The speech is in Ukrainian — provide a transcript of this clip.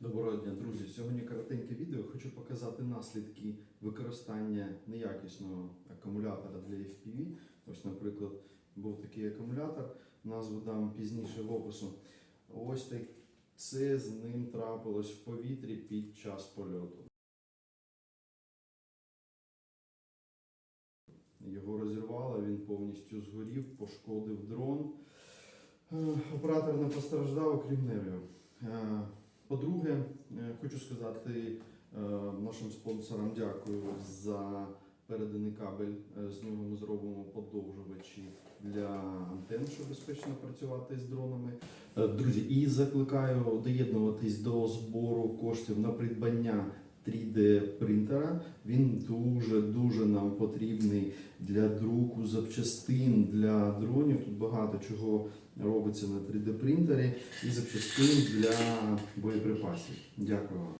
Доброго дня, друзі! Сьогодні коротеньке відео. Хочу показати наслідки використання неякісного акумулятора для FPV. Ось, наприклад, був такий акумулятор, назву дам пізніше в опису. Ось так це з ним трапилось в повітрі під час польоту. Його розірвало, він повністю згорів, пошкодив дрон. Е, Оператор не постраждав, окрім нервів. По-друге, е, хочу сказати е, нашим спонсорам дякую за переданий кабель. Е, З нього ми зробимо подовжувачі для антен, щоб безпечно працювати з дронами. Друзі, і закликаю доєднуватись до збору коштів на придбання 3D принтера. Він дуже дуже нам потрібний для друку запчастин для дронів. Тут багато чого робиться на 3D принтері і запчастин для боєприпасів. Дякую вам.